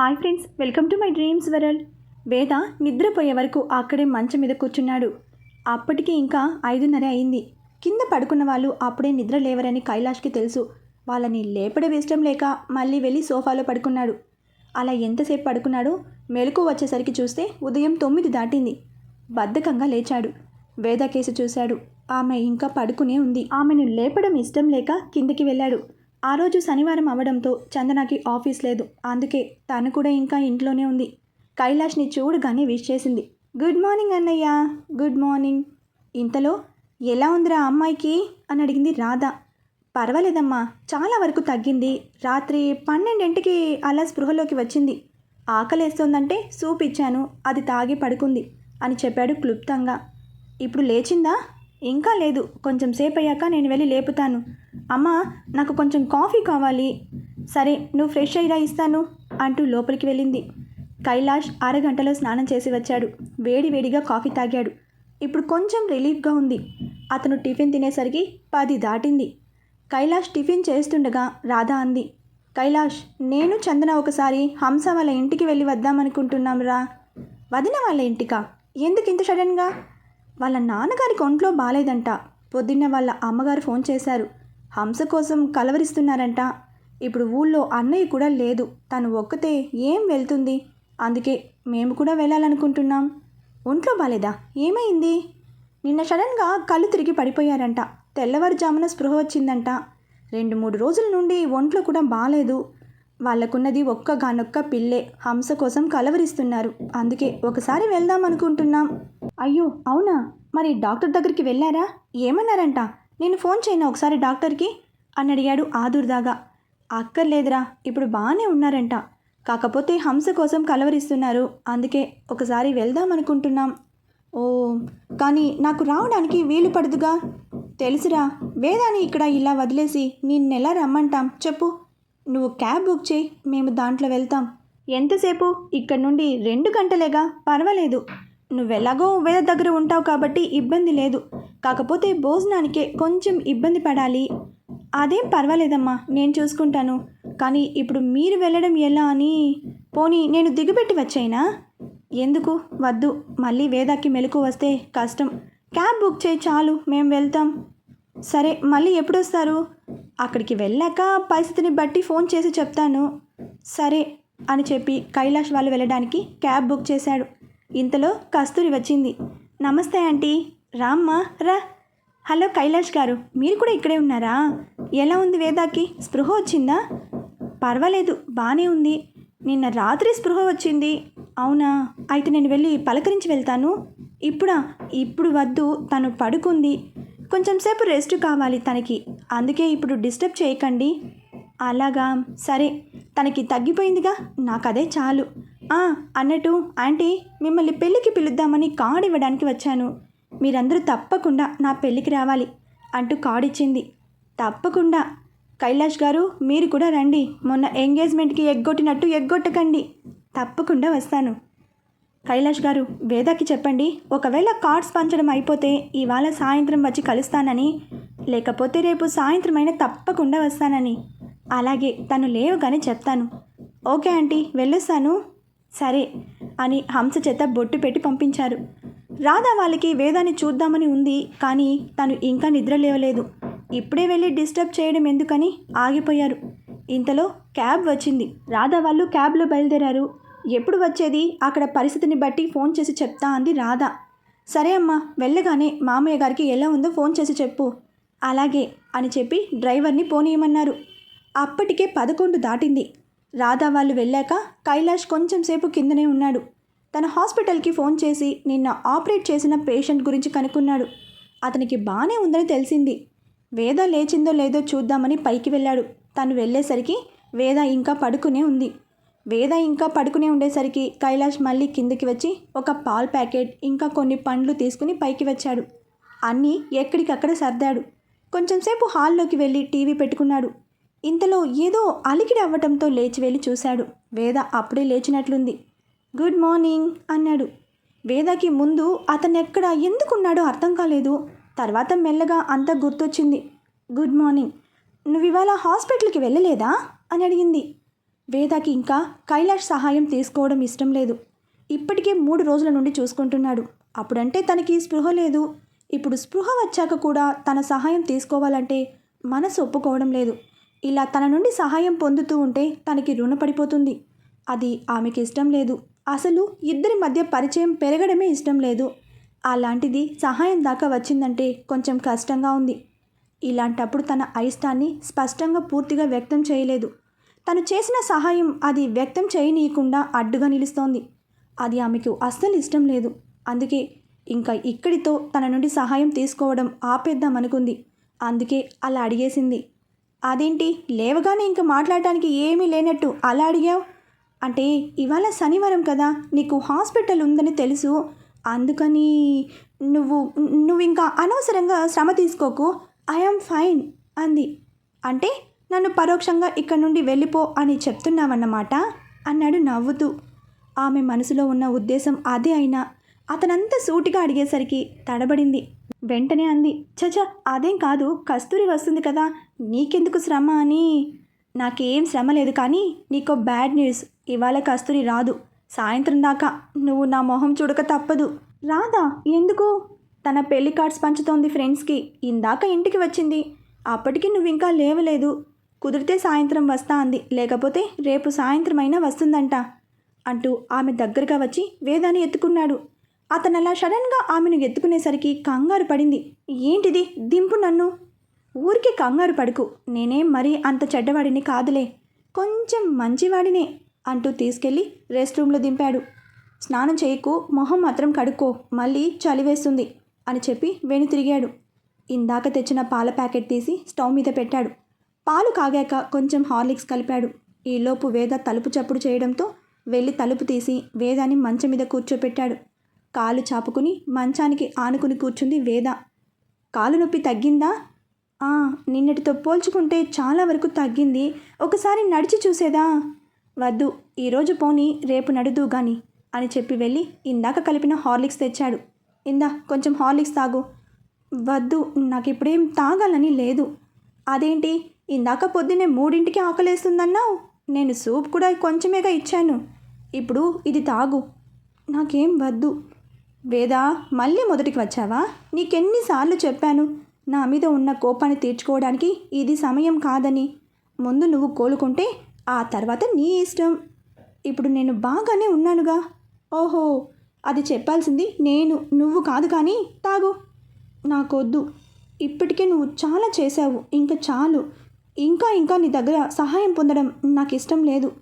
Hi friends welcome to my dreams world. Veda నిద్రపోయే వరకు అక్కడే మంచం మీద కూర్చున్నాడు. అప్పటికి ఇంకా ఐదున్నర అయింది. కింద పడుకున్న వాళ్ళు అప్పుడే నిద్ర లేవరని కైలాష్కి తెలుసు. వాళ్ళని లేపడం ఇష్టం లేక మళ్ళీ వెళ్ళి సోఫాలో పడుకున్నాడు. అలా ఎంతసేపు పడుకున్నాడో మెలకు వచ్చేసరికి చూస్తే ఉదయం తొమ్మిది దాటింది. బద్ధకంగా లేచాడు. వేద కేసు చూశాడు. ఆమె ఇంకా పడుకునే ఉంది. ఆమెను లేపడం ఇష్టం లేక కిందకి వెళ్ళాడు. ఆ రోజు శనివారం అవడంతో చందనకి ఆఫీస్ లేదు. అందుకే తను కూడా ఇంకా ఇంట్లోనే ఉంది. కైలాష్ని చూడగానే విష్ చేసింది. గుడ్ మార్నింగ్ అన్నయ్య. Good morning. ఇంతలో ఎలా ఉందిరా అమ్మాయికి? అని అడిగింది రాధ. పర్వాలేదమ్మా. చాలా వరకు తగ్గింది. రాత్రి పన్నెండింటికి అలా స్పృహలోకి వచ్చింది. ఆకలేస్తోందంటే సూప్ ఇచ్చాను. అది తాగి పడుకుంది అని చెప్పాడు క్లుప్తంగా. ఇప్పుడు లేచిందా? ఇంకా లేదు. కొంచెం సేపు అయ్యాక నేను వెళ్ళి లేపుతాను. అమ్మా నాకు కొంచెం కాఫీ కావాలి. సరే నువ్వు ఫ్రెష్ అయ్యిరా ఇస్తాను అంటూ లోపలికి వెళ్ళింది. కైలాష్ అరగంటలో స్నానం చేసి వచ్చాడు. వేడి వేడిగా కాఫీ తాగాడు. ఇప్పుడు కొంచెం రిలీఫ్గా ఉంది. అతను టిఫిన్ తినేసరికి పది దాటింది. కైలాష్ టిఫిన్ చేస్తుండగా రాధా అంది కైలాష్ నేను చందన ఒకసారి హంస వాళ్ళ ఇంటికి వెళ్ళి వద్దామనుకుంటున్నాం రా వదిన వాళ్ళ ఇంటికా? ఎందుకు ఇంత సడన్గా? వాళ్ళ నాన్నగారికి ఒంట్లో బాగాలేదంట పొద్దున్న వాళ్ళ అమ్మగారు ఫోన్ చేశారు. హంస కోసం కలవరిస్తున్నారంట. ఇప్పుడు ఊళ్ళో అన్నయ్య కూడా లేదు. తను ఒక్కతే ఏం వెళ్తుంది? అందుకే మేము కూడా వెళ్ళాలనుకుంటున్నాం. ఒంట్లో బాలేదా? ఏమైంది? నిన్న సడన్గా కళ్ళు తిరిగి పడిపోయారంట. తెల్లవారుజామున స్పృహ వచ్చిందంట. రెండు మూడు రోజుల నుండి ఒంట్లో కూడా బాగాలేదు వాళ్ళకున్నది ఒక్కగానొక్క పిల్లే హంస కోసం కలవరిస్తున్నారు. అందుకే ఒకసారి వెళ్దాం అనుకుంటున్నాం. అయ్యో అవునా? మరి డాక్టర్ దగ్గరికి వెళ్ళారా? ఏమన్నారంట? నేను ఫోన్ చేయను ఒకసారి డాక్టర్కి? అని అడిగాడు ఆదుర్దాగా అక్కర్లేదురా ఇప్పుడు బాగానే ఉన్నారంట. కాకపోతే హంస కోసం కలవరిస్తున్నారు. అందుకే ఒకసారి వెళ్దాం అనుకుంటున్నాం. ఓ కానీ నాకు రావడానికి వీలు పడదుగా? తెలుసురా వేదాన్ని ఇక్కడ ఇలా వదిలేసి నిన్నెలా రమ్మంటాం? చెప్పు. నువ్వు క్యాబ్ బుక్ చేయి మేము దాంట్లో వెళ్తాం. ఎంతసేపు? ఇక్కడ నుండి రెండు గంటలేగా? పర్వాలేదు. నువ్వెలాగో వేద దగ్గర ఉంటావు కాబట్టి ఇబ్బంది లేదు. కాకపోతే భోజనానికే కొంచెం ఇబ్బంది పడాలి. అదేం పర్వాలేదమ్మా నేను చూసుకుంటాను. కానీ ఇప్పుడు మీరు వెళ్ళడం ఎలా అని పోనీ నేను దిగుపెట్టి వచ్చాయినా ఎందుకు? వద్దు. మళ్ళీ వేదాకి మెలకు వస్తే కష్టం. క్యాబ్ బుక్ చేయి చాలు మేము వెళ్తాం. సరే మళ్ళీ ఎప్పుడు వస్తారు అక్కడికి వెళ్ళాక పరిస్థితిని బట్టి ఫోన్ చేసి చెప్తాను. సరే అని చెప్పి కైలాష్ వాళ్ళు వెళ్ళడానికి క్యాబ్ బుక్ చేశాడు. ఇంతలో కస్తూరి వచ్చింది. నమస్తే ఆంటీ. రామ్మా రా. హలో కైలాష్ గారు మీరు కూడా ఇక్కడే ఉన్నారా? ఎలా ఉంది వేదాకి? స్పృహ వచ్చిందా? పర్వాలేదు బాగానే ఉంది. నిన్న రాత్రి స్పృహ వచ్చింది. అవునా? అయితే నేను వెళ్ళి పలకరించి వెళ్తాను. ఇప్పుడా? ఇప్పుడు వద్దు తను పడుకుంది. కొంచెం సేపు రెస్ట్ కావాలి తనకి. అందుకే ఇప్పుడు డిస్టర్బ్ చేయకండి. అలాగా సరే. తనకి తగ్గిపోయిందిగా నాకు అదే చాలు. అన్నట్టు. ఆంటీ మిమ్మల్ని పెళ్ళికి పిలుద్దామని కార్డు ఇవ్వడానికి వచ్చాను. మీరందరూ తప్పకుండా నా పెళ్ళికి రావాలి అంటూ కార్డు ఇచ్చింది. తప్పకుండా. కైలాష్ గారు మీరు కూడా రండి. మొన్న ఎంగేజ్మెంట్కి ఎగ్గొట్టినట్టు ఎగ్గొట్టకండి. తప్పకుండా వస్తాను. కైలాష్ గారు వేదాకి చెప్పండి. ఒకవేళ కార్డ్స్ పంచడం అయిపోతే ఇవాళ సాయంత్రం వచ్చి కలుస్తానని. లేకపోతే రేపు సాయంత్రం అయినా తప్పకుండా వస్తానని. అలాగే తను లేవగానే చెప్తాను. ఓకే ఆంటీ వెళ్ళొస్తాను. సరే అని హంస చేత బొట్టు పెట్టి పంపించారు. రాధా వాళ్ళకి వేదాన్ని చూద్దామని ఉంది కానీ తను ఇంకా నిద్ర లేవలేదు. ఇప్పుడే వెళ్ళి డిస్టర్బ్ చేయడం ఎందుకని ఆగిపోయారు. ఇంతలో క్యాబ్ వచ్చింది. రాధా వాళ్ళు క్యాబ్లో బయలుదేరారు. ఎప్పుడు వచ్చేది? అక్కడ పరిస్థితిని బట్టి ఫోన్ చేసి చెప్తా అంది రాధా. సరే అమ్మా వెళ్ళగానే మామయ్య గారికి ఎలా ఉందో ఫోన్ చేసి చెప్పు. అలాగే అని చెప్పి డ్రైవర్ని పోనీయమన్నారు. అప్పటికే పదకొండు దాటింది. రాధా వాళ్ళు వెళ్ళాక కైలాష్ కొంచెం సేపు కిందనే ఉన్నాడు. తన హాస్పిటల్కి ఫోన్ చేసి నిన్న ఆపరేట్ చేసిన పేషెంట్ గురించి కనుక్కున్నాడు. అతనికి బాగానే ఉందని తెలిసింది. వేద లేచిందో లేదో చూద్దామని పైకి వెళ్ళాడు. తను వెళ్ళేసరికి వేద ఇంకా పడుకునే ఉంది. వేద ఇంకా పడుకునే ఉండేసరికి కైలాష్ మళ్ళీ కిందికి వచ్చి ఒక పాల్ ప్యాకెట్ ఇంకా కొన్ని పండ్లు తీసుకుని పైకి వచ్చాడు. అన్నీ ఎక్కడికక్కడ సర్దాడు. కొంచెంసేపు హాల్లోకి వెళ్ళి టీవీ పెట్టుకున్నాడు. ఇంతలో ఏదో అలికిడి అవ్వటంతో లేచి వెళ్ళి చూశాడు. వేద అప్పుడే లేచినట్లుంది. గుడ్ మార్నింగ్ అన్నాడు. వేదకి ముందు అతను ఎక్కడ ఎందుకున్నాడో అర్థం కాలేదు. తర్వాత మెల్లగా అంతా గుర్తొచ్చింది. Good morning. నువ్వు ఇవాళ హాస్పిటల్కి వెళ్ళలేదా? అని అడిగింది. వేదకి ఇంకా కైలాష్ సహాయం తీసుకోవడం ఇష్టం లేదు. ఇప్పటికే మూడు రోజుల నుండి చూసుకుంటున్నాడు. అప్పుడంటే తనకి స్పృహ లేదు. ఇప్పుడు స్పృహ వచ్చాక కూడా తన సహాయం తీసుకోవాలంటే మనసు ఒప్పుకోవడం లేదు. ఇలా తన నుండి సహాయం పొందుతూ ఉంటే తనకి రుణపడిపోతుంది. అది ఆమెకి ఇష్టం లేదు. అసలు ఇద్దరి మధ్య పరిచయం పెరగడమే ఇష్టం లేదు. అలాంటిది సహాయం దాకా వచ్చిందంటే కొంచెం కష్టంగా ఉంది. ఇలాంటప్పుడు తన అయిష్టాన్ని స్పష్టంగా పూర్తిగా వ్యక్తం చేయలేదు. తను చేసిన సహాయం అది వ్యక్తం చేయనీయకుండా అడ్డుగా నిలుస్తోంది. అది ఆమెకు అస్సలు ఇష్టం లేదు. అందుకే ఇంకా ఇక్కడితో తన నుండి సహాయం తీసుకోవడం ఆపేద్దామనుకుంది అందుకే అలా అడిగేసింది. అదేంటి? లేవగానే ఇంక మాట్లాడటానికి ఏమీ లేనట్టు అలా అడిగావు? అంటే ఇవాళ శనివారం కదా నీకు హాస్పిటల్ ఉందని తెలుసు. అందుకని నువ్వు నువ్వు ఇంకా అనవసరంగా శ్రమ తీసుకోకు. ఐఆమ్ ఫైన్ అంది. అంటే నన్ను పరోక్షంగా ఇక్కడ నుండి వెళ్ళిపో అని చెప్తున్నావన్నమాట అన్నాడు నవ్వుతూ. ఆమె మనసులో ఉన్న ఉద్దేశం అదే అయినా అతనంత సూటిగా అడిగేసరికి తడబడింది. వెంటనే అంది చచ అదేం కాదు కస్తూరి వస్తుంది కదా నీకెందుకు శ్రమ అని? నాకేం శ్రమ లేదు కానీ నీకో బ్యాడ్ న్యూస్. ఇవాళ కస్తూరి రాదు. సాయంత్రం దాకా నువ్వు నా మొహం చూడక తప్పదు. రాదా ఎందుకు? తన పెళ్ళి కార్డ్స్ పంచుతోంది ఫ్రెండ్స్కి. ఇందాక ఇంటికి వచ్చింది. అప్పటికి నువ్వు ఇంకా లేవలేదు. కుదిరితే సాయంత్రం వస్తా అంది. లేకపోతే రేపు సాయంత్రం అయినా వస్తుందంట అంటూ ఆమె దగ్గరగా వచ్చి వేదాన్ని ఎత్తుకున్నాడు. అతను అలా సడన్గా ఆమెను ఎత్తుకునేసరికి కంగారు పడింది. ఏంటిది? దింపు నన్ను. ఊరికి కంగారు పడుకు. నేనేం మరీ అంత చెడ్డవాడిని కాదులే. కొంచెం మంచివాడినే అంటూ తీసుకెళ్ళి రెస్ట్ రూమ్లో దింపాడు. స్నానం చేయకు మొహం మాత్రం కడుక్కో మళ్ళీ చలివేస్తుంది అని చెప్పి వెను తిరిగాడు. ఇందాక తెచ్చిన పాల ప్యాకెట్ తీసి స్టవ్ మీద పెట్టాడు. పాలు కాగాక కొంచెం హార్లిక్స్ కలిపాడు. ఈలోపు వేద తలుపు చప్పుడు చేయడంతో వెళ్ళి తలుపు తీసి వేదాన్ని మంచం మీద కూర్చోపెట్టాడు. కాలు చాపుకుని మంచానికి ఆనుకుని కూర్చుంది వేద. కాలు నొప్పి తగ్గిందా? నిన్నటితో పోల్చుకుంటే చాలా వరకు తగ్గింది. ఒకసారి నడిచి చూసేదా? వద్దు ఈరోజు పోని రేపు నడుదు గాని అని చెప్పి వెళ్ళి ఇందాక కలిపిన హార్లిక్స్ తెచ్చాడు. ఇందా కొంచెం హార్లిక్స్ తాగు. వద్దు నాకు ఇప్పుడేం తాగాలని లేదు. అదేంటి ఇందాక పొద్దున్నే మూడింటికి ఆకలేస్తుందన్నావు? నేను సూప్ కూడా కొంచెమేగా ఇచ్చాను. ఇప్పుడు ఇది తాగు. నాకేం వద్దు. వేదా మళ్ళీ మొదటికి వచ్చావా? నీకెన్నిసార్లు చెప్పాను. నా మీద ఉన్న కోపాన్ని తీర్చుకోవడానికి ఇది సమయం కాదని. ముందు నువ్వు కోలుకుంటే ఆ తర్వాత నీ ఇష్టం. ఇప్పుడు నేను బాగానే ఉన్నానుగా. ఓహో అది చెప్పాల్సింది నేను నువ్వు కాదు కానీ తాగు. నాకొద్దు. ఇప్పటికే నువ్వు చాలా చేశావు. ఇంకా చాలు. ఇంకా ఇంకా నీ దగ్గర సహాయం పొందడం నాకు ఇష్టం లేదు.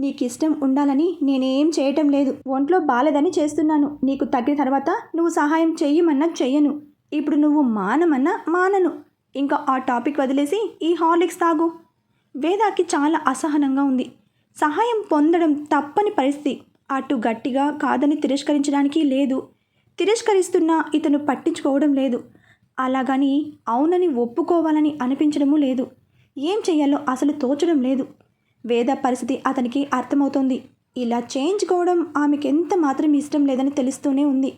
నీకు ఇష్టం ఉండాలని నేనేం చేయటం లేదు. ఒంట్లో బాలేదని చేస్తున్నాను. నీకు తగ్గిన తర్వాత నువ్వు సహాయం చెయ్యమన్నా చెయ్యను. ఇప్పుడు నువ్వు మానమన్నా మానను. ఇంకా ఆ టాపిక్ వదిలేసి ఈ హార్లిక్స్ తాగు. వేదాకి చాలా అసహనంగా ఉంది. సహాయం పొందడం తప్పని పరిస్థితి. అటు గట్టిగా కాదని తిరస్కరించడానికి లేదు. తిరస్కరిస్తున్నా ఇతను పట్టించుకోవడం లేదు. అలాగని అవునని ఒప్పుకోవాలని అనిపించడము లేదు. ఏం చేయాలో అసలు తోచడం లేదు. వేద పరిస్థితి అతనికి అర్థమవుతోంది. ఇలా చేయించుకోవడం ఆమెకెంత ఎంత మాత్రం ఇష్టం లేదని తెలుస్తూనే ఉంది.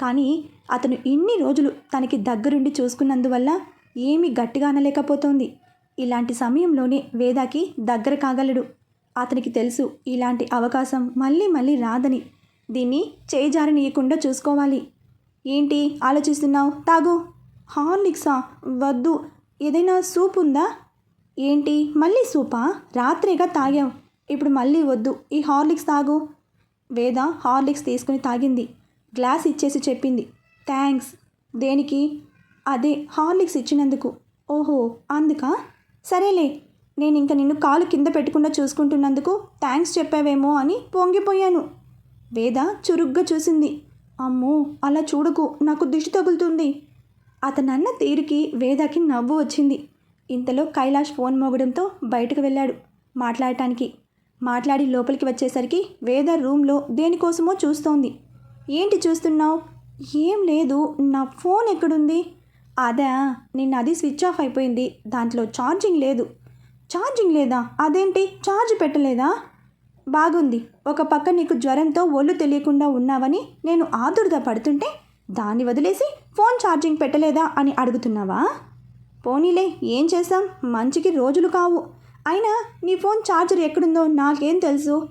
కానీ అతను ఇన్ని రోజులు తనకి దగ్గరుండి చూసుకున్నందువల్ల ఏమీ గట్టిగా అనలేకపోతోంది. ఇలాంటి సమయంలోనే వేదాకి దగ్గర కాగలడు. అతనికి తెలుసు ఇలాంటి అవకాశం మళ్ళీ మళ్ళీ రాదని. దీన్ని చేజారనీయకుండా చూసుకోవాలి. ఏంటి ఆలోచిస్తున్నావు? తాగు. హార్లిక్సా వద్దు. ఏదైనా సూప్ ఉందా? ఏంటి? మళ్ళీ సూపా? రాత్రేగా తాగాం. ఇప్పుడు మళ్ళీ వద్దు. ఈ హార్లిక్స్ తాగు. వేద హార్లిక్స్ తీసుకుని తాగింది. గ్లాస్ ఇచ్చేసి చెప్పింది. థ్యాంక్స్. దేనికి? అదే హార్లిక్స్ ఇచ్చినందుకు. ఓహో అందుకా? సరేలే నేను ఇంక నిన్ను కాలు కింద పెట్టకుండా చూసుకుంటున్నందుకు థ్యాంక్స్ చెప్పావేమో అని పొంగిపోయాను. వేద చురుగ్గా చూసింది. అమ్మో అలా చూడకు నాకు దిష్టి తగులుతుంది. అతనన్న తీరుకి వేదకి నవ్వు వచ్చింది. ఇంతలో కైలాష్ ఫోన్ మోగడంతో బయటకు వెళ్ళాడు మాట్లాడటానికి. మాట్లాడి లోపలికి వచ్చేసరికి వేద రూమ్లో దేనికోసమో చూస్తోంది. ఏంటి చూస్తున్నావు? ఏం లేదు నా ఫోన్ ఎక్కడుంది? అదా నిన్న అది స్విచ్ ఆఫ్ అయిపోయింది. దాంట్లో ఛార్జింగ్ లేదు. ఛార్జింగ్ లేదా? అదేంటి? ఛార్జ్ పెట్టలేదా? బాగుంది. ఒక పక్క నీకు జ్వరంతో ఒళ్ళు తెలియకుండా ఉన్నావని నేను ఆదుర్ద పడుతుంటే దాన్ని వదిలేసి ఫోన్ ఛార్జింగ్ పెట్టలేదా అని అడుగుతున్నావా? పోనీలే ఏం చేసాం మంచికి రోజులు కావు. అయినా నీ ఫోన్ ఛార్జర్ ఎక్కడుందో నాకేం తెలుసు?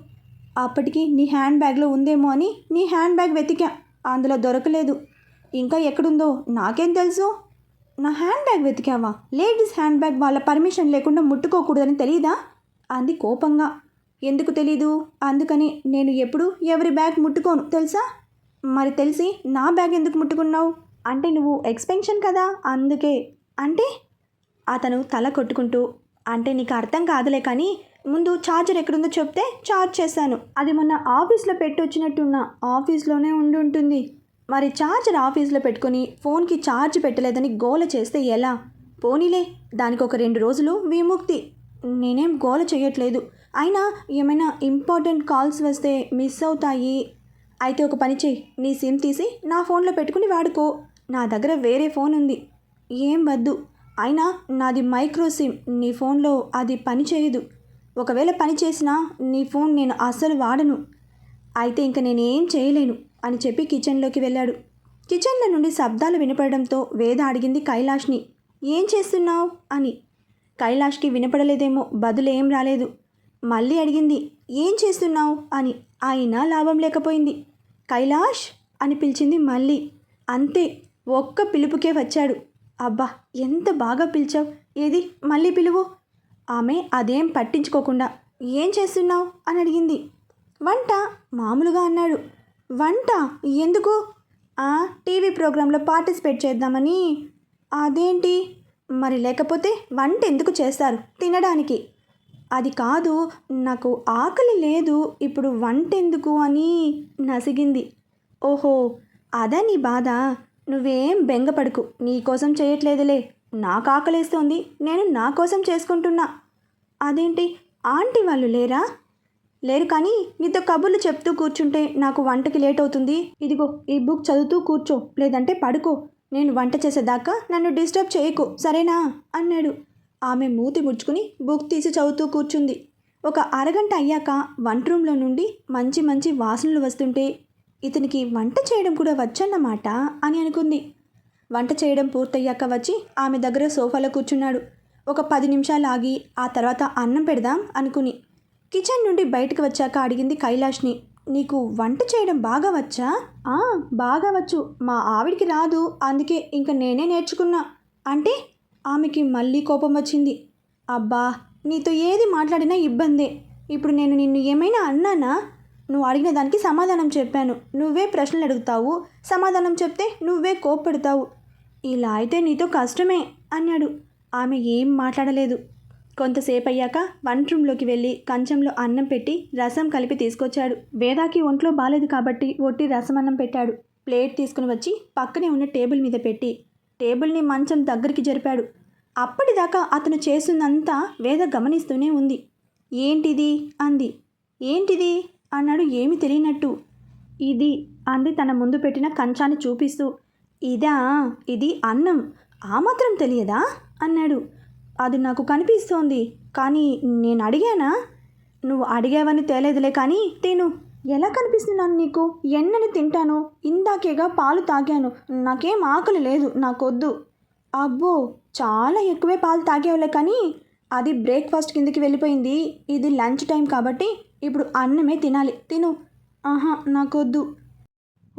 అప్పటికి నీ హ్యాండ్ బ్యాగ్లో ఉందేమో అని నీ హ్యాండ్ బ్యాగ్ వెతికా. అందులో దొరకలేదు. ఇంకా ఎక్కడుందో నాకేం తెలుసు? నా హ్యాండ్ బ్యాగ్ వెతికావా? లేడీస్ హ్యాండ్ బ్యాగ్ వాళ్ళ పర్మిషన్ లేకుండా ముట్టుకోకూడదని తెలియదా అంది కోపంగా. ఎందుకు తెలీదు? అందుకని నేను ఎప్పుడు ఎవరి బ్యాగ్ ముట్టుకోను తెలుసా? మరి తెలిసి నా బ్యాగ్ ఎందుకు ముట్టుకున్నావు? అంటే నువ్వు ఎక్స్పెన్షన్ కదా అందుకే. అంటే? అతను తల కొట్టుకుంటూ అంటే నీకు అర్థం కాదులే కానీ ముందు ఛార్జర్ ఎక్కడుందో చెప్తే ఛార్జ్ చేశాను. అది మొన్న ఆఫీస్లో పెట్టొచ్చినట్టున్నా ఆఫీస్లోనే ఉండి ఉంటుంది మరి ఛార్జర్ ఆఫీస్లో పెట్టుకొని ఫోన్కి ఛార్జ్ పెట్టలేదని గోల చేస్తే ఎలా? పోనీలే దానికి ఒక రెండు రోజులు విముక్తి. నేనేం గోల చేయట్లేదు అయినా ఏమైనా ఇంపార్టెంట్ కాల్స్ వస్తే మిస్ అవుతాయి. అయితే ఒక పని చెయ్యి. నీ సిమ్ తీసి నా ఫోన్లో పెట్టుకుని వాడుకో. నా దగ్గర వేరే ఫోన్ ఉంది. ఏం వద్దు. అయినా నాది మైక్రో సిమ్. నీ ఫోన్లో అది పని చేయదు. ఒకవేళ పని చేసినా నీ ఫోన్ నేను అస్సలు వాడను. అయితే ఇంక నేనేం చేయలేను అని చెప్పి కిచెన్లోకి వెళ్ళాడు. కిచెన్లో నుండి శబ్దాలు వినపడడంతో వేద అడిగింది కైలాష్ని. ఏం చేస్తున్నావు? అని. కైలాష్కి వినపడలేదేమో బదులు ఏం రాలేదు. మళ్ళీ అడిగింది ఏం చేస్తున్నావు? అని. అయినా లాభం లేకపోయింది. కైలాష్? అని పిలిచింది మళ్ళీ. అంతే ఒక్క పిలుపుకే వచ్చాడు. అబ్బా ఎంత బాగా పిలిచావు? ఏది? మళ్ళీ పిలువు. ఆమె అదేం పట్టించుకోకుండా ఏం చేస్తున్నావు? అని అడిగింది. వంట? మామూలుగా అన్నాడు. వంట? ఎందుకు? "ఆ, టీవీ ప్రోగ్రాంలో పార్టిసిపేట్ చేద్దామని. అదేంటి? మరి లేకపోతే వంట ఎందుకు చేస్తారు తినడానికి? అది కాదు నాకు ఆకలి లేదు ఇప్పుడు వంట ఎందుకు? అని నసిగింది. ఓహో అదా నీ బాధ. నువ్వేం బెంగపడుకు నీ కోసం చేయట్లేదులే. నాకు ఆకలేస్తోంది నేను నా కోసం చేసుకుంటున్నా. అదేంటి? ఆంటీ వాళ్ళు లేరా? లేరు కానీ నీతో కబుర్లు చెప్తూ కూర్చుంటే నాకు వంటకి లేట్ అవుతుంది. ఇదిగో ఈ బుక్ చదువుతూ కూర్చో. లేదంటే పడుకో. నేను వంట చేసేదాకా నన్ను డిస్టర్బ్ చేయకు. సరేనా? అన్నాడు. ఆమె మూతి ముడుచుకుని బుక్ తీసి చదువుతూ కూర్చుంది. ఒక అరగంట అయ్యాక వంట రూమ్లో నుండి మంచి మంచి వాసనలు వస్తుంటే ఇతనికి వంట చేయడం కూడా వచ్చన్నమాట అని అనుకుంది. వంట చేయడం పూర్తయ్యాక వచ్చి ఆమె దగ్గర సోఫాలో కూర్చున్నాడు. ఒక పది నిమిషాలు ఆగి ఆ తర్వాత అన్నం పెడదాం అనుకుని కిచెన్ నుండి బయటకు వచ్చాక అడిగింది కైలాష్ని నీకు వంట చేయడం బాగా వచ్చా? "ఆ, బాగా వచ్చు. మా ఆవిడికి రాదు. అందుకే ఇంక నేనే నేర్చుకున్నా. అంటే ఆమెకి మళ్ళీ కోపం వచ్చింది. అబ్బా నీతో ఏది మాట్లాడినా ఇబ్బందే. ఇప్పుడు నేను నిన్ను ఏమైనా అన్నానా? నువ్వు అడిగిన దానికి సమాధానం చెప్పాను. నువ్వే ప్రశ్నలు అడుగుతావు. సమాధానం చెప్తే నువ్వే కోప్పడతావు. ఇలా అయితే నీతో కష్టమే అన్నాడు. ఆమె ఏం మాట్లాడలేదు. కొంతసేపు అయ్యాక వంట రూమ్లోకి వెళ్ళి కంచంలో అన్నం పెట్టి రసం కలిపి తీసుకొచ్చాడు. వేదాకి ఒంట్లో బాలేదు కాబట్టి ఒట్టి రసం అన్నం పెట్టాడు. ప్లేట్ తీసుకుని వచ్చి పక్కనే ఉన్న టేబుల్ మీద పెట్టి టేబుల్ని మంచం దగ్గరికి జరిపాడు. అప్పటిదాకా అతను చేస్తున్నంతా వేద గమనిస్తూనే ఉంది. ఏంటిది? అంది. ఏంటిది? అన్నాడు ఏమి తెలియనట్టు. ఇది అంది తన ముందు పెట్టిన కంచాన్ని చూపిస్తూ. ఇదా ఇది అన్నం. ఆ మాత్రం తెలియదా? అన్నాడు. అది నాకు కనిపిస్తోంది. కానీ నేను అడిగానా? నువ్వు అడిగావని తేలేదులే కానీ తిను. ఎలా కనిపిస్తున్నాను నీకు? ఎన్నని తింటాను? ఇందాకేగా పాలు తాగాను. నాకేం ఆకలి లేదు నాకొద్దు. అబ్బో చాలా ఎక్కువే పాలు తాగేవాళ్ళే కానీ అది బ్రేక్ఫాస్ట్ కిందకి వెళ్ళిపోయింది. ఇది లంచ్ టైం కాబట్టి ఇప్పుడు అన్నమే తినాలి. తిను. ఆహా నాకొద్దు.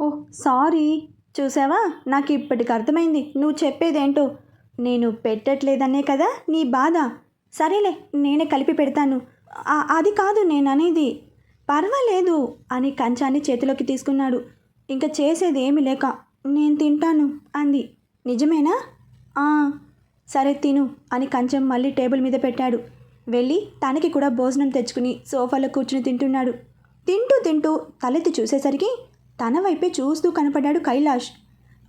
Oh sorry. చూసావా? నాకు ఇప్పటికి అర్థమైంది. నువ్వు చెప్పేదేంటో. నేను పెట్టట్లేదనే కదా నీ బాధ. సరేలే నేనే కలిపి పెడతాను. అది కాదు నేను అనేది పర్వాలేదు అని కంచాన్ని చేతిలోకి తీసుకున్నాడు. ఇంకా చేసేది ఏమి లేక నేను తింటాను అంది. నిజమేనా? సరే తిను అని కంచం మళ్ళీ టేబుల్ మీద పెట్టాడు. వెళ్ళి తనకి కూడా భోజనం తెచ్చుకుని సోఫాలో కూర్చుని తింటున్నాడు. తింటూ తింటూ తలెత్తి చూసేసరికి తన వైపే చూస్తూ కనపడ్డాడు కైలాష్.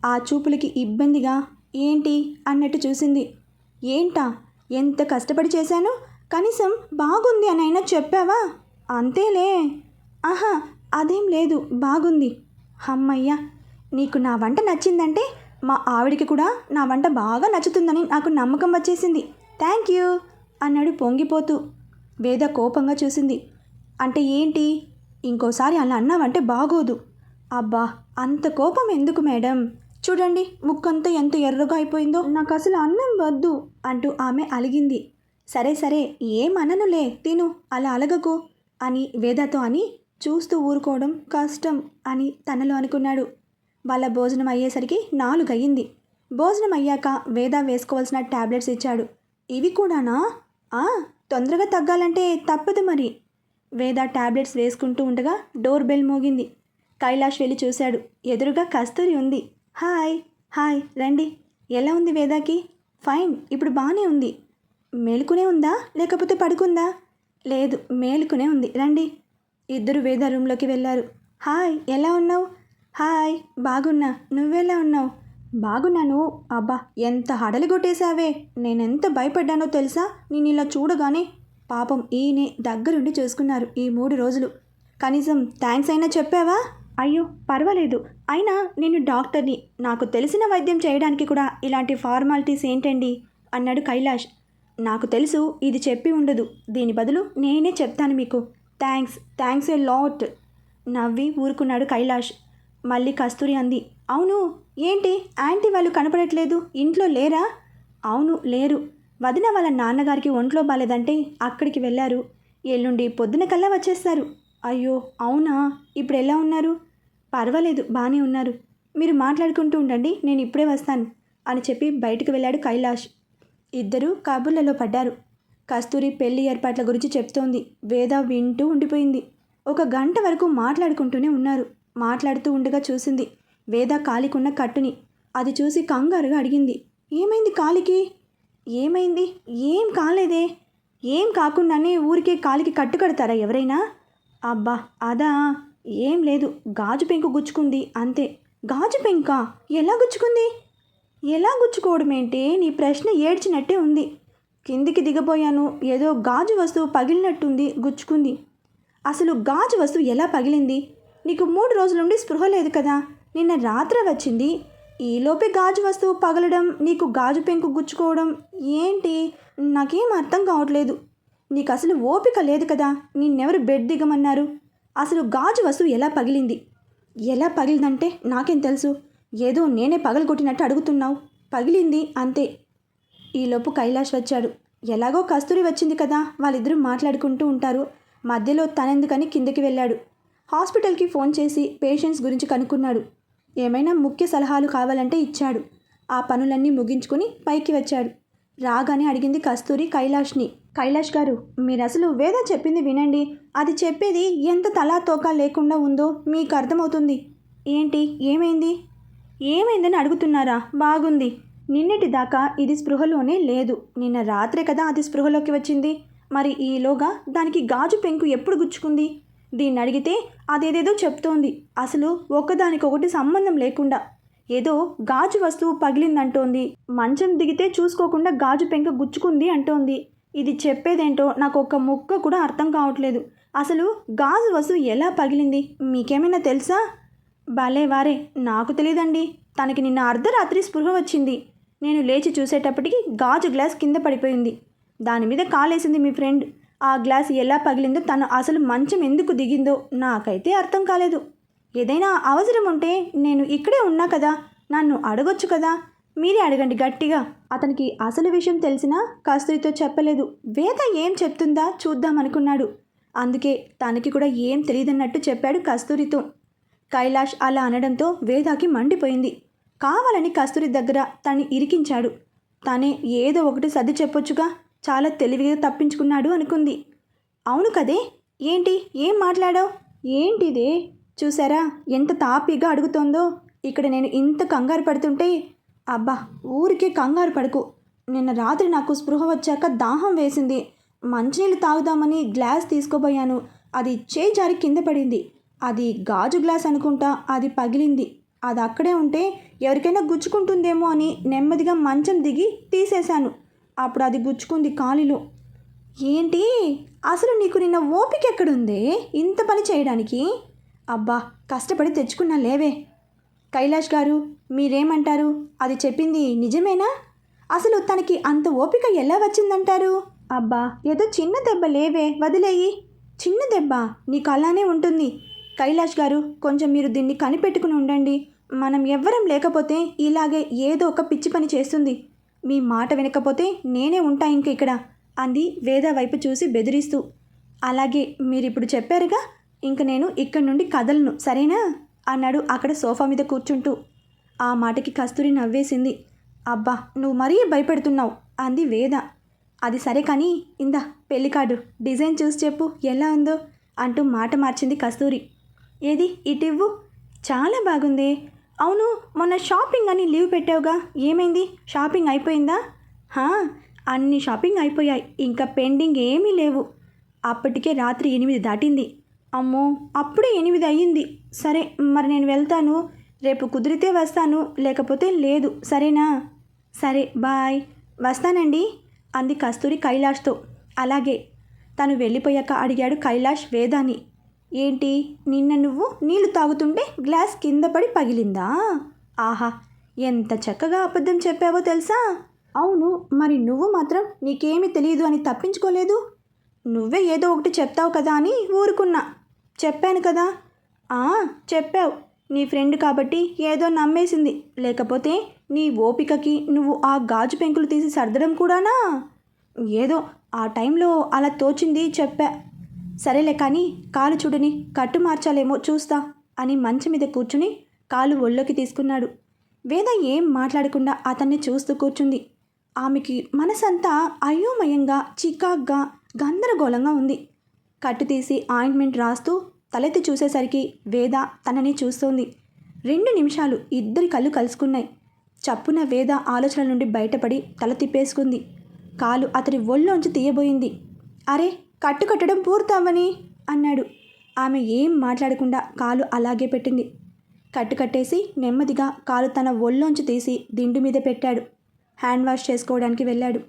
ఆ చూపులకి ఇబ్బందిగా ఏంటి? అన్నట్టు చూసింది. ఏంటా? ఎంత కష్టపడి చేశాను? కనీసం బాగుంది అని అయినా చెప్పావా? అంతేలే. ఆహా అదేం లేదు బాగుంది. అమ్మయ్యా నీకు నా వంట నచ్చిందంటే మా ఆవిడికి కూడా నా వంట బాగా నచ్చుతుందని నాకు నమ్మకం వచ్చేసింది. థ్యాంక్ యూ అన్నాడు పొంగిపోతూ. వేద కోపంగా చూసింది. అంటే ఏంటి? ఇంకోసారి అలా అన్నావంటే బాగోదు. అబ్బా అంత కోపం ఎందుకు మేడం? చూడండి ముక్కంతా ఎంత ఎర్రగా అయిపోయిందో. నాకు అసలు అన్నం వద్దు అంటూ ఆమె అలిగింది. సరే సరే ఏమననులే తిను అలా అలగకు అని వేదతో అని చూస్తూ ఊరుకోవడం కష్టం అని తనలో అనుకున్నాడు. వాళ్ళ భోజనం అయ్యేసరికి నాలుగు అయ్యింది భోజనం అయ్యాక వేద వేసుకోవాల్సిన టాబ్లెట్స్ ఇచ్చాడు. ఇవి కూడానా? ఆ తొందరగా తగ్గాలంటే తప్పదు మరి. వేద టాబ్లెట్స్ వేసుకుంటూ ఉండగా డోర్ బెల్ మోగింది. కైలాష్ వెళ్ళి చూశాడు. ఎదురుగా కస్తూరి ఉంది. హాయ్ హాయ్ రండి. ఎలా ఉంది వేదాకి? ఫైన్ ఇప్పుడు బాగానే ఉంది. మేలుకునే ఉందా? లేకపోతే పడుకుందా? లేదు మేలుకునే ఉంది. రండి. ఇద్దరు వేద రూమ్లోకి వెళ్ళారు. హాయ్ ఎలా ఉన్నావు? హాయ్ బాగున్నా. నువ్వెలా ఉన్నావు? బాగున్నాను అబ్బా ఎంత హడలి కొట్టేశావే. నేనెంత భయపడ్డానో తెలుసా? నేను ఇలా చూడగానే పాపం ఈయనే దగ్గరుండి చూసుకున్నారు ఈ మూడు రోజులు. కనీసం థ్యాంక్స్ అయినా చెప్పావా? అయ్యో పర్వాలేదు. అయినా నేను డాక్టర్ని. నాకు తెలిసిన వైద్యం చేయడానికి కూడా ఇలాంటి ఫార్మాలిటీస్ ఏంటండి? అన్నాడు కైలాష్. నాకు తెలుసు ఇది చెప్పి ఉండదు. దీని బదులు నేనే చెప్తాను మీకు. Thanks thanks a lot. నవ్వి ఊరుకున్నాడు కైలాష్. మళ్ళీ కస్తూరి అంది. అవును ఏంటి? యాంటీ వాళ్ళు కనపడట్లేదు? ఇంట్లో లేరా? అవును లేరు. వదిన వాళ్ళ నాన్నగారికి ఒంట్లో బాలేదంటే అక్కడికి వెళ్ళారు. ఎల్లుండి పొద్దున కల్లా వచ్చేస్తారు. అయ్యో అవునా? ఇప్పుడు ఎలా ఉన్నారు? పర్వాలేదు బాగానే ఉన్నారు. మీరు మాట్లాడుకుంటూ ఉండండి నేను ఇప్పుడే వస్తాను అని చెప్పి బయటకు వెళ్ళాడు కైలాష్. ఇద్దరూ కాబుర్లలో పడ్డారు. కస్తూరి పెళ్ళి ఏర్పాట్ల గురించి చెప్తోంది. వేద వింటూ ఉండిపోయింది. ఒక గంట వరకు మాట్లాడుకుంటూనే ఉన్నారు. మాట్లాడుతూ ఉండగా చూసింది వేద కాలికున్న కట్టుని. అది చూసి కంగారుగా అడిగింది ఏమైంది కాలికి? ఏమైంది? ఏం కాలేదే? ఏం కాకుండానే ఊరికే కాలికి కట్టు కడతారా ఎవరైనా? అబ్బా అదా? ఏం లేదు. గాజు పెంకు గుచ్చుకుంది. అంతే. గాజు పెంకా? ఎలా గుచ్చుకుంది? ఎలా గుచ్చుకోవడం ఏంటి నీ ప్రశ్న ఏడ్చినట్టే ఉంది. కిందికి దిగబోయాను. ఏదో గాజు వస్తువు పగిలినట్టుంది గుచ్చుకుంది. అసలు గాజు వస్తువు ఎలా పగిలింది? నీకు మూడు రోజుల నుండి స్పృహ లేదు కదా? నిన్న రాత్రి వచ్చింది. ఈలోపే గాజు వస్తువు పగలడం నీకు గాజు పెంకు గుచ్చుకోవడం ఏంటి? నాకేం అర్థం కావట్లేదు. నీకు అసలు ఓపిక లేదు కదా? నిన్నెవరు బెడ్ దిగమన్నారు? అసలు గాజు వస్తువు ఎలా పగిలింది? ఎలా పగిలిందంటే నాకేం తెలుసు. ఏదో నేనే పగలగొట్టినట్టు అడుగుతున్నావు. పగిలింది అంతే. ఈలోపు కైలాష్ వచ్చాడు. ఎలాగో కస్తూరి వచ్చింది కదా వాళ్ళిద్దరూ మాట్లాడుకుంటూ ఉంటారు. మధ్యలో తనెందుకని కిందకి వెళ్ళాడు. హాస్పిటల్కి ఫోన్ చేసి పేషెంట్స్ గురించి కనుక్కున్నాడు. ఏమైనా ముఖ్య సలహాలు కావాలంటే ఇచ్చాడు. ఆ పనులన్నీ ముగించుకుని పైకి వచ్చాడు. రాగానే అడిగింది కస్తూరి కైలాష్ని. కైలాష్ గారు మీరు అసలు వేద చెప్పింది వినండి. అది చెప్పేది ఎంత తలా తోక లేకుండా ఉందో మీకు అర్థమవుతుంది. ఏంటి? ఏమైంది? ఏమైందని అడుగుతున్నారా? బాగుంది. నిన్నటి దాకా ఇది స్పృహలోనే లేదు. నిన్న రాత్రే కదా అది స్పృహలోకి వచ్చింది. మరి ఈలోగా దానికి గాజు పెంకు ఎప్పుడు గుచ్చుకుంది? దీన్ని అడిగితే అదేదేదో చెప్తోంది. అసలు ఒకదానికొకటి సంబంధం లేకుండా. ఏదో గాజు వస్తువు పగిలిందంటోంది. మంచం దిగితే చూసుకోకుండా గాజు పెంక గుచ్చుకుంది అంటోంది. ఇది చెప్పేదేంటో నాకు ఒక్క ముక్క కూడా అర్థం కావట్లేదు. అసలు గాజు వసు ఎలా పగిలింది? మీకేమైనా తెలుసా? భలే వారే నాకు తెలియదండి తనకి నిన్న అర్ధరాత్రి స్పృహ వచ్చింది. నేను లేచి చూసేటప్పటికి గాజు గ్లాస్ కింద పడిపోయింది. దాని మీద కాలేసింది మీ ఫ్రెండ్. ఆ గ్లాస్ ఎలా పగిలిందో తను అసలు మంచం ఎందుకు దిగిందో నాకైతే అర్థం కాలేదు. ఏదైనా అవసరం ఉంటే నేను ఇక్కడే ఉన్నా కదా నన్ను అడగొచ్చు కదా? మీరే అడగండి గట్టిగా. అతనికి అసలు విషయం తెలిసినా కస్తూరితో చెప్పలేదు. వేద ఏం చెప్తుందా చూద్దాం అనుకున్నాడు. అందుకే తనకి కూడా ఏం తెలియదన్నట్టు చెప్పాడు కస్తూరితో. కైలాష్ అలా అనడంతో వేదాకి మండిపోయింది. కావాలని కస్తూరి దగ్గర తన్ని ఇరికించాడు. తనే ఏదో ఒకటి సర్ది చెప్పొచ్చుగా చాలా తెలివిగా తప్పించుకున్నాడు అనుకుంది. అవును కదే ఏంటి ఏం మాట్లాడావు? ఏంటిదే? చూసారా ఎంత తాపీగా అడుగుతోందో. ఇక్కడ నేను ఇంత కంగారు పడుతుంటే అబ్బా ఊరికే కంగారు పడుకు. నిన్న రాత్రి నాకు స్పృహ వచ్చాక దాహం వేసింది. మంచినీళ్ళు తాగుదామని గ్లాస్ తీసుకోబోయాను. అది చేయి జారి కింద పడింది. అది గాజు గ్లాస్ అనుకుంటా అది పగిలింది. అది అక్కడే ఉంటే ఎవరికైనా గుచ్చుకుంటుందేమో అని నెమ్మదిగా మంచం దిగి తీసేశాను. అప్పుడు అది గుచ్చుకుంది కాలిలో. ఏంటి? అసలు నీకు నిన్న ఓపిక ఎక్కడుందే? ఇంత పని చేయడానికి? అబ్బా కష్టపడి తెచ్చుకున్నా లేవే. కైలాష్ గారు మీరేమంటారు? అది చెప్పింది నిజమేనా? అసలు తనకి అంత ఓపిక ఎలా వచ్చిందంటారు? అబ్బా ఏదో చిన్న దెబ్బ లేవే వదిలేయి. చిన్న దెబ్బ నీకు అలానే ఉంటుంది. కైలాష్ గారు కొంచెం మీరు దీన్ని కనిపెట్టుకుని ఉండండి. మనం ఎవ్వరం లేకపోతే ఇలాగే ఏదో ఒక పిచ్చి పని చేస్తుంది. మీ మాట వినకపోతే నేనే ఉంటా ఇంక ఇక్కడ అంది వేద వైపు చూసి బెదిరిస్తూ. అలాగే మీరిప్పుడు చెప్పారుగా ఇంక నేను ఇక్కడి నుండి కదలను సరేనా? అన్నాడు అక్కడ సోఫా మీద కూర్చుంటూ. ఆ మాటకి కస్తూరి నవ్వేసింది. అబ్బా నువ్వు మరీ భయపెడుతున్నావు అంది వేద. అది సరే కానీ ఇందా పెళ్ళి కార్డు డిజైన్ చూసి చెప్పు ఎలా ఉందో అంటూ మాట మార్చింది కస్తూరి. ఏది ఇటివ్వు? చాలా బాగుంది. అవును మొన్న షాపింగ్ అని లీవ్ పెట్టావుగా ఏమైంది? షాపింగ్ అయిపోయిందా? హా అన్ని షాపింగ్ అయిపోయాయి ఇంకా పెండింగ్ ఏమీ లేవు. అప్పటికే రాత్రి ఎనిమిది దాటింది. అమ్మో అప్పుడే ఎనిమిది అయ్యింది. సరే మరి నేను వెళ్తాను. రేపు కుదిరితే వస్తాను. లేకపోతే లేదు. సరేనా? సరే బాయ్. వస్తానండి. అంది కస్తూరి కైలాష్తో. అలాగే. తను వెళ్ళిపోయాక అడిగాడు కైలాష్ వేదాని. ఏంటి నిన్న నువ్వు నీళ్ళు తాగుతుంటే గ్లాస్ కింద పడి పగిలిందా? ఆహా ఎంత చక్కగా అబద్ధం చెప్పావో తెలుసా? అవును మరి నువ్వు మాత్రం నీకేమీ తెలియదు అని తప్పించుకోలేదు? నువ్వే ఏదో ఒకటి చెప్తావు కదా అని ఊరుకున్నా. చెప్పాను కదా. చెప్పావు. నీ ఫ్రెండ్ కాబట్టి ఏదో నమ్మేసింది. లేకపోతే నీ ఓపికకి నువ్వు ఆ గాజు పెంకులు తీసి సర్దడం కూడానా? ఏదో ఆ టైంలో అలా తోచింది చెప్పా. సరేలే కానీ కాలు చూడని కట్టు మార్చాలేమో చూస్తా అని మంచం మీద కూర్చుని కాలు ఒళ్ళోకి తీసుకున్నాడు. వేద ఏం మాట్లాడకుండా అతన్ని చూస్తూ కూర్చుంది. ఆమెకి మనసంతా అయోమయంగా చికాగ్గా గందరగోళంగా ఉంది. కట్టు తీసి ఆయింట్మెంట్ రాస్తూ తలెత్తి చూసేసరికి వేద తనని చూస్తోంది. రెండు నిమిషాలు ఇద్దరి కళ్ళు కలుసుకున్నాయి. చప్పున వేద ఆలోచనల నుండి బయటపడి తల తిప్పేసుకుంది. కాలు అతడి ఒళ్ళోంచి తీయబోయింది. అరే కట్టు కట్టడం పూర్తవ్వని అన్నాడు. ఆమె ఏం మాట్లాడకుండా కాలు అలాగే పెట్టింది. కట్టు కట్టేసి నెమ్మదిగా కాలు తన ఒళ్ళోంచి తీసి దిండు మీద పెట్టాడు. హ్యాండ్ వాష్ చేసుకోవడానికి వెళ్ళాడు.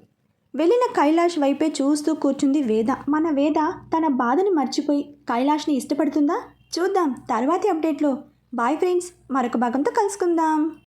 వెళ్ళిన కైలాష్ వైపే చూస్తూ కూర్చుంది వేద. మన వేద తన బాధని మర్చిపోయి కైలాష్ని ఇష్టపడుతుందా? చూద్దాం. తర్వాతి అప్డేట్లో. బాయ్ ఫ్రెండ్స్ మరొక భాగంతో కలుసుకుందాం.